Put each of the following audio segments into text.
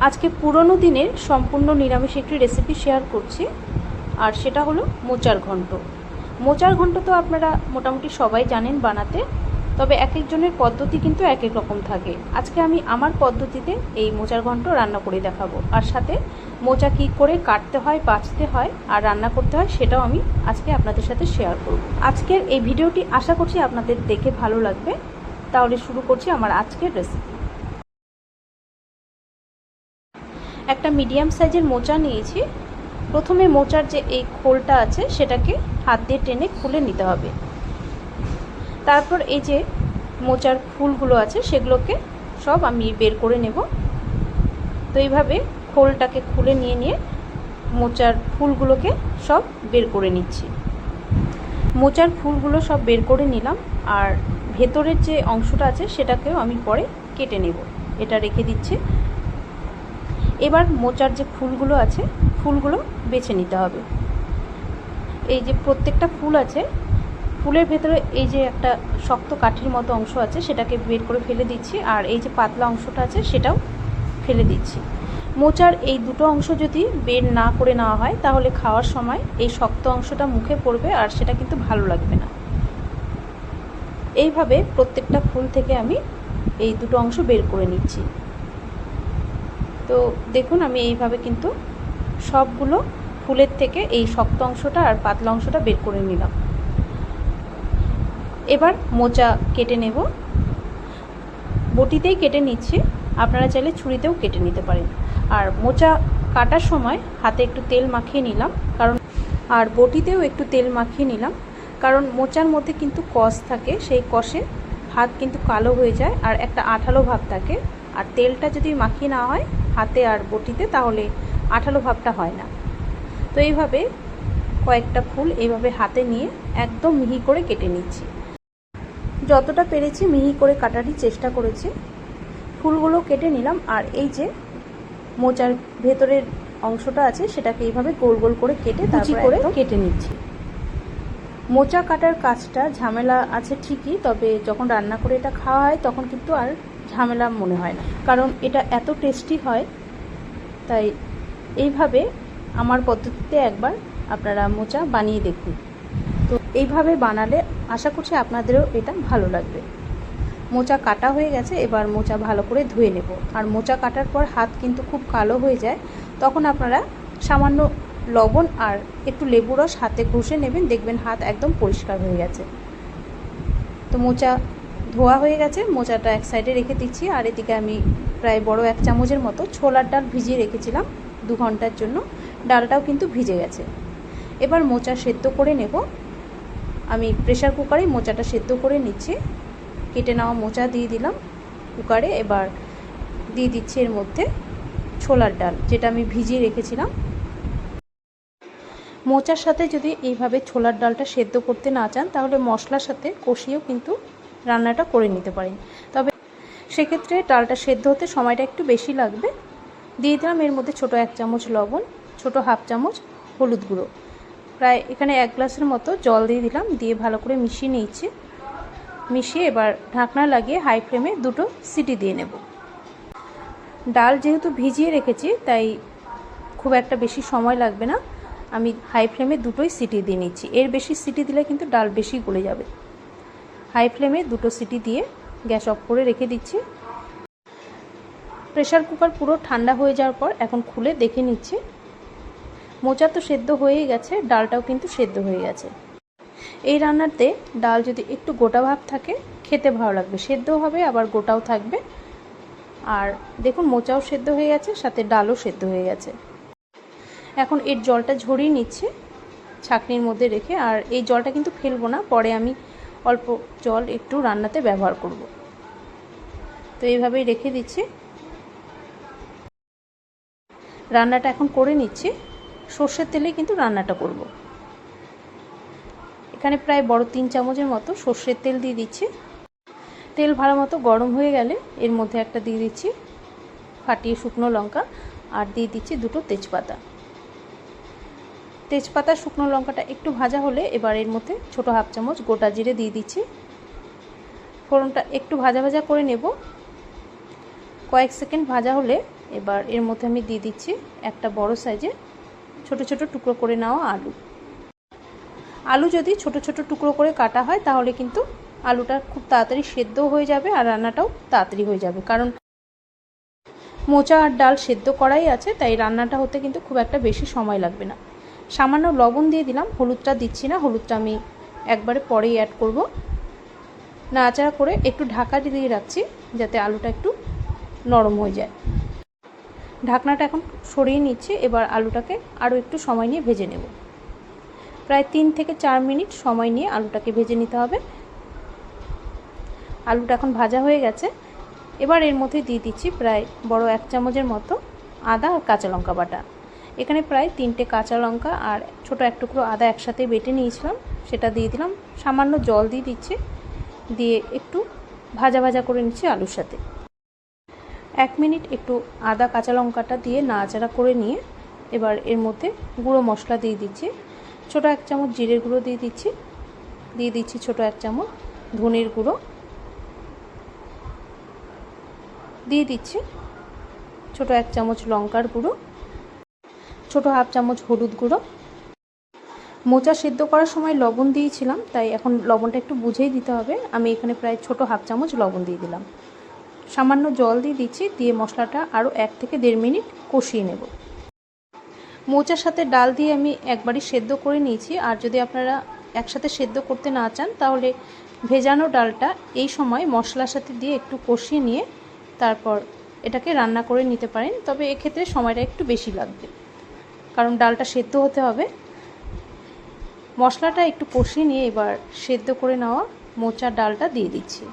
আজকে পুরনো দিনের সম্পূর্ণ নিরামিষ একটি রেসিপি শেয়ার করছি। আর সেটা হলো মোচার ঘন্ট। মোচার ঘন্ট তো আপনারা মোটামুটি সবাই জানেন বানাতে, তবে এক একজনের পদ্ধতি কিন্তু এক এক রকম থাকে। আজকে আমি আমার পদ্ধতিতে এই মোচার ঘন্ট রান্না করে দেখাবো। আর সাথে মোচা কী করে কাটতে হয়, বাছতে হয়, আর রান্না করতে হয়, সেটাও আমি আজকে আপনাদের সাথে শেয়ার করব। আজকের এই ভিডিওটি আশা করছি আপনাদের দেখে ভালো লাগবে। তাহলে শুরু করছি আমার আজকের রেসিপি একটা মিডিয়াম সাইজের মোচা নিয়েছি। প্রথমে মোচার যে এই খোলটা আছে, সেটাকে হাত দিয়ে টেনে খুলে নিতে হবে। তারপর এই যে মোচার ফুলগুলো আছে, সেগুলোকে সব আমি বের করে নেব। তো এইভাবে খোলটাকে খুলে নিয়ে নিয়ে মোচার ফুলগুলোকে সব বের করে নিচ্ছি। মোচার ফুলগুলো সব বের করে নিলাম আর ভেতরের যে অংশটা আছে, সেটাকেও আমি পরে কেটে নেব। এটা রেখে দিচ্ছি। এবার মোচার যে ফুলগুলো আছে, ফুলগুলো বেছে নিতে হবে। এই যে প্রত্যেকটা ফুল আছে, ফুলের ভেতরে এই যে একটা শক্ত কাঠির মতো অংশ আছে, সেটাকে বের করে ফেলে দিচ্ছি, আর এই যে পাতলা অংশটা আছে, সেটাও ফেলে দিচ্ছি। মোচার এই দুটো অংশ যদি বের না করে নেওয়া হয়, তাহলে খাওয়ার সময় এই শক্ত অংশটা মুখে পড়বে, আর সেটা কিন্তু ভালো লাগবে না। এইভাবে প্রত্যেকটা ফুল থেকে আমি এই দুটো অংশ বের করে নিচ্ছি। তো দেখুন, আমি এইভাবে কিন্তু সবগুলো ফুলের থেকে এই শক্ত অংশটা আর পাতলা অংশটা বের করে নিলাম। এবার মোচা কেটে নেব। বটিতেই কেটে নিচ্ছি। আপনারা চাইলে ছুরিতেও কেটে নিতে পারেন। আর মোচা কাটার সময় হাতে একটু তেল মাখিয়ে নিলাম। কারণ আর বটিতেও একটু তেল মাখিয়ে নিলাম। কারণ মোচার মধ্যে কিন্তু কষ থাকে। সেই কষে হাত কিন্তু কালো হয়ে যায় আর একটা আঠালো ভাব থাকে। আর তেলটা যদি মাখিয়ে না হয় হাতে আর বটিতে তাহলে আঠালো ভাবটা হয় না। তো এইভাবে কয়েকটা ফুল এইভাবে হাতে নিয়ে একদম মিহি করে কেটে নিচ্ছি। যতটা পেরেছি মিহি করে কাটারই চেষ্টা করেছি। ফুলগুলো কেটে নিলাম আর এই যে মোচার ভেতরের অংশটা আছে সেটাকে এইভাবে গোল গোল করে কেটে কুচি করে কেটে নিচ্ছি। মোচা কাটার কাজটা ঝামেলা আছে ঠিকই তবে যখন রান্না করে এটা খাওয়া হয় তখন কিন্তু আর ঝামেলা মনে হয় না। কারণ এটা এত টেস্টি হয়, তাই এইভাবে আমার পদ্ধতিতে একবার আপনারা মোচা বানিয়ে দেখুন। তো এইভাবে বানালে আশা করছি আপনাদেরও এটা ভালো লাগবে। মোচা কাটা হয়ে গেছে, এবার মোচা ভালো করে ধুয়ে নেব। আর মোচা কাটার পর হাত কিন্তু খুব কালো হয়ে যায়, তখন আপনারা সামান্য লবণ আর একটু লেবু রস হাতে ঘষে নেবেন, দেখবেন হাত একদম পরিষ্কার হয়ে গেছে। তো মোচা ধোয়া হয়ে গেছে, মোচাটা এক সাইডে রেখে দিচ্ছি, আর এদিকে আমি প্রায় বড় এক চামচের মতো ছোলার ডাল ভিজিয়ে রেখেছিলাম দু ঘণ্টার জন্য, ডালটাও কিন্তু ভিজে গেছে। এবার মোচা সেদ্ধ করে নেব। আমি প্রেশার কুকারে মোচাটা সেদ্ধ করে নিচ্ছি, কেটে নেওয়া মোচা দিয়ে দিলাম কুকারে এবার দিয়ে দিচ্ছি এর মধ্যে ছোলার ডাল, যেটা আমি ভিজিয়ে রেখেছিলাম। মোচার সাথে যদি এইভাবে ছোলার ডালটা সেদ্ধ করতে না চান, তাহলে মশলার সাথে কষিয়েও কিন্তু রান্নাটা করে নিতে পারেন। তবে সেক্ষেত্রে ডালটা সেদ্ধ হতে সময়টা একটু বেশি লাগবে। দিয়ে দিলাম এর মধ্যে ছোট এক চামচ লবণ, ছোট হাফ চামচ হলুদ গুঁড়ো। প্রায় এখানে এক গ্লাসের মতো জল দিয়ে দিলাম, দিয়ে ভালো করে মিশিয়ে নিয়েছি। মিশিয়ে এবার ঢাকনা লাগিয়ে হাই ফ্লেমে দুটো সিটি দিয়ে নেব। ডাল যেহেতু ভিজিয়ে রেখেছি, তাই খুব একটা বেশি সময় লাগবে না। আমি হাই ফ্লেমে দুটোই সিটি দিয়ে নিচ্ছি। এর বেশি সিটি দিলে কিন্তু ডাল বেশি গলে যাবে। হাই ফ্লেমে দুটো সিটি দিয়ে গ্যাস অফ করে রেখে দিচ্ছি। প্রেশার কুকার পুরো ঠান্ডা হয়ে যাওয়ার পর এখন খুলে দেখে নিচ্ছি। মোচা তো সেদ্ধ হয়েই গেছে, ডালটাও কিন্তু সেদ্ধ হয়ে গেছে। এই রান্নাতে ডাল যদি একটু গোটা ভাব থাকে, খেতে ভালো লাগবে। সেদ্ধ হবে, আবার গোটাও থাকবে। আর দেখুন, মোচাও সেদ্ধ হয়ে গেছে, সাথে ডালও সেদ্ধ হয়ে গেছে। এখন এর জলটা ঝরিয়ে নিচ্ছে, ছাকনির মধ্যে রেখে। আর এই জলটা কিন্তু ফেলব না, পরে আমি অল্প জল একটু রান্নাতে ব্যবহার করব। তো এইভাবেই রেখে দিচ্ছি। রান্নাটা এখন করে নিচ্ছি। সর্ষের তেলেই কিন্তু রান্নাটা করব। এখানে প্রায় বড় তিন চামচের মতো সর্ষের তেল দিয়ে দিচ্ছি। তেল ভালো মতো গরম হয়ে গেলে এর মধ্যে একটা দিয়ে দিচ্ছি ফাটিয়ে শুকনো লঙ্কা আর দিয়ে দিচ্ছি দুটো তেজপাতা। তেজপাতা, শুকনো লঙ্কাটা একটু ভাজা হলে এবার এর মধ্যে ছোটো হাফ চামচ গোটা জিরে দিয়ে দিচ্ছি। ফোড়নটা একটু ভাজা ভাজা করে নেব। কয়েক সেকেন্ড ভাজা হলে এবার এর মধ্যে আমি দিয়ে দিচ্ছি একটা বড় সাইজে ছোট ছোট টুকরো করে নেওয়া আলু। আলু যদি ছোট ছোট টুকরো করে কাটা হয়, তাহলে কিন্তু আলুটা খুব তাড়াতাড়ি সেদ্ধও হয়ে যাবে আর রান্নাটাও তাড়াতাড়ি হয়ে যাবে। কারণ মোচা আর ডাল সেদ্ধ করাই আছে, তাই রান্নাটা হতে কিন্তু খুব একটা বেশি সময় লাগবে না। সামান্য লবণ দিয়ে দিলাম, হলুদটা দিচ্ছি না, হলুদটা আমি একবারে পরেই অ্যাড করব। নাড়াচাড়া করে একটু ঢাকা দিয়ে রাখছি, যাতে আলুটা একটু নরম হয়ে যায়। ঢাকনাটা এখন সরিয়ে নিচ্ছি, এবার আলুটাকে আরও একটু সময় নিয়ে ভেজে নেব। প্রায় তিন থেকে চার মিনিট সময় নিয়ে আলুটাকে ভেজে নিতে হবে। আলুটা এখন ভাজা হয়ে গেছে। এবার এর মধ্যে দিয়ে দিচ্ছি প্রায় বড় এক চামচের মতো আদা আর কাঁচা লঙ্কা বাটা। এখানে প্রায় তিনটে কাঁচা লঙ্কা আর ছোট এক টুকরো আদা একসাথে বেটে নিয়েছিলাম। সেটা দিয়ে দিলাম। সামান্য জল দিয়ে দিচ্ছি। দিয়ে একটু ভাজা ভাজা করে নিচ্ছি আলুর সাথে। এক মিনিট একটু আদা কাঁচা লঙ্কাটা দিয়ে নাড়াচাড়া করে নিয়ে এবার এর মধ্যে গুঁড়ো মশলা দিয়ে দিচ্ছি। ছোটো এক চামচ জিরের গুঁড়ো দিয়ে দিচ্ছি। দিয়ে দিচ্ছি ছোটো এক চামচ ধনের গুঁড়ো। দিয়ে দিচ্ছি ছোটো এক চামচ লঙ্কার গুঁড়ো। ছোটো হাফ চামচ হলুদ গুঁড়ো। মোচা সেদ্ধ করার সময় লবণ দিয়েছিলাম, তাই এখন লবণটা একটু বুঝেই দিতে হবে। আমি এখানে প্রায় ছোটো হাফ চামচ লবণ দিয়ে দিলাম। সামান্য জল দিয়ে দিচ্ছি, দিয়ে মশলাটা আরও এক থেকে দেড় মিনিট কষিয়ে নেব। মোচার সাথে ডাল দিয়ে আমি একবারই সেদ্ধ করে নিয়েছি। আর যদি আপনারা একসাথে সেদ্ধ করতে না চান, তাহলে ভেজানো ডালটা এই সময় মশলার সাথে দিয়ে একটু কষিয়ে নিয়ে তারপর এটাকে রান্না করে নিতে পারেন। তবে এক্ষেত্রে সময়টা একটু বেশি লাগবে। কারণ ডালটা সেদ্ধ হতে হবে। মশলাটা একটু কষিয়ে নিয়ে এবার সেদ্ধ করে নেওয়া মোচার ডালটা দিয়ে দিচ্ছি।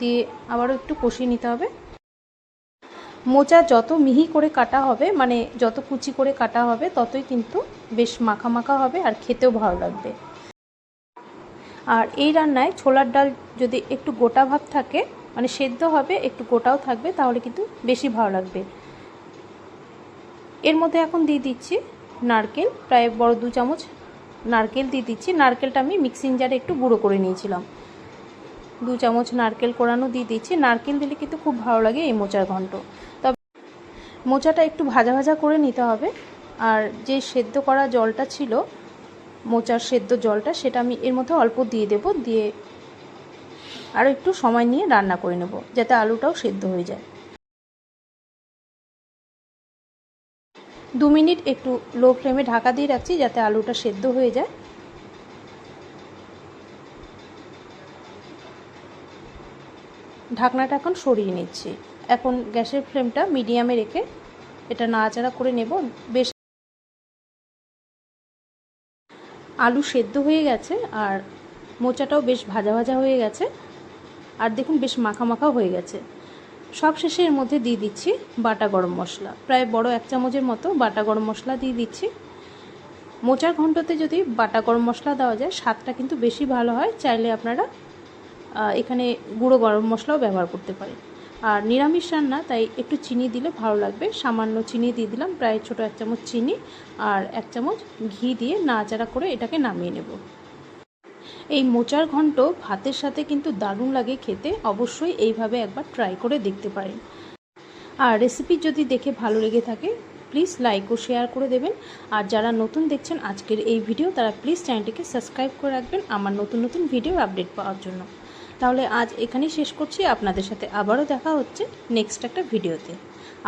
দিয়ে আবারও একটু কষিয়ে নিতে হবে। মোচা যত মিহি করে কাটা হবে মানে যত কুচি করে কাটা হবে, ততই কিন্তু বেশ মাখা মাখা হবে আর খেতেও ভালো লাগবে। আর এই রান্নায় ছোলার ডাল যদি একটু গোটা ভাব থাকে মানে সেদ্ধ হবে, একটু গোটাও থাকবে, তাহলে কিন্তু বেশি ভালো লাগবে। এর মধ্যে এখন দিয়ে দিচ্ছি নারকেল, প্রায় বড় দু চামচ নারকেল দিয়ে দিচ্ছি। নারকেলটা আমি মিক্সিং জারে একটু গুঁড়ো করে নিয়েছিলাম। দু চামচ নারকেল কোড়ানো দিয়ে দিচ্ছি। নারকেল দিলে কিন্তু খুব ভালো লাগে এই মোচার ঘন্ট। তবে মোচাটা একটু ভাজা ভাজা করে নিতে হবে। আর যে সেদ্ধ করা জলটা ছিল, মোচার সেদ্ধ জলটা, সেটা আমি এর মধ্যে অল্প দিয়ে দেব। দিয়ে আরও একটু সময় নিয়ে রান্না করে নেব, যাতে আলুটাও সেদ্ধ হয়ে যায়। দু মিনিট একটু লো ফ্লেমে ঢাকা দিয়ে রাখছি যাতে আলুটা সেদ্ধ হয়ে যায়। ঢাকনাটা এখন সরিয়ে নিচ্ছি। এখন গ্যাসের ফ্লেমটা মিডিয়ামে রেখে এটা নাড়াচাড়া করে নেব। বেশ আলু সেদ্ধ হয়ে গেছে আর মোচাটাও বেশ ভাজা ভাজা হয়ে গেছে। আর দেখুন বেশ মাখা মাখা হয়ে গেছে। সব শেষে এর মধ্যে দিয়ে দিচ্ছি বাটা গরম মশলা। প্রায় বড় এক চামচের মতো বাটা গরম মশলা দিয়ে দিচ্ছি। মোচার ঘন্টতে যদি বাটা গরম মশলা দেওয়া যায়, স্বাদটা কিন্তু বেশি ভালো হয়। চাইলে আপনারা এখানে গুঁড়ো গরম মশলাও ব্যবহার করতে পারেন। আর নিরামিষ রান্না, তাই একটু চিনি দিলে ভালো লাগবে। সামান্য চিনি দিয়ে দিলাম, প্রায় ছোটো এক চামচ চিনি আর এক চামচ ঘি দিয়ে নাড়াচাড়া করে এটাকে নামিয়ে নেব। এই মোচার ঘন্ট ভাতের সাথে কিন্তু দারুণ লাগে খেতে, অবশ্যই এইভাবে একবার ট্রাই করে দেখতে পারেন। আর রেসিপি যদি দেখে ভালো লেগে থাকে প্লিজ লাইক ও শেয়ার করে দেবেন। আর যারা নতুন দেখছেন আজকের এই ভিডিও তারা প্লিজ চ্যানেলটিকে সাবস্ক্রাইব করে রাখবেন আমার নতুন নতুন ভিডিও আপডেট পাওয়ার জন্য। তাহলে আজ এখানেই শেষ করছি, আপনাদের সাথে আবারও দেখা হচ্ছে নেক্সট একটা ভিডিওতে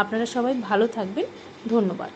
আপনারা সবাই ভালো থাকবেন, ধন্যবাদ।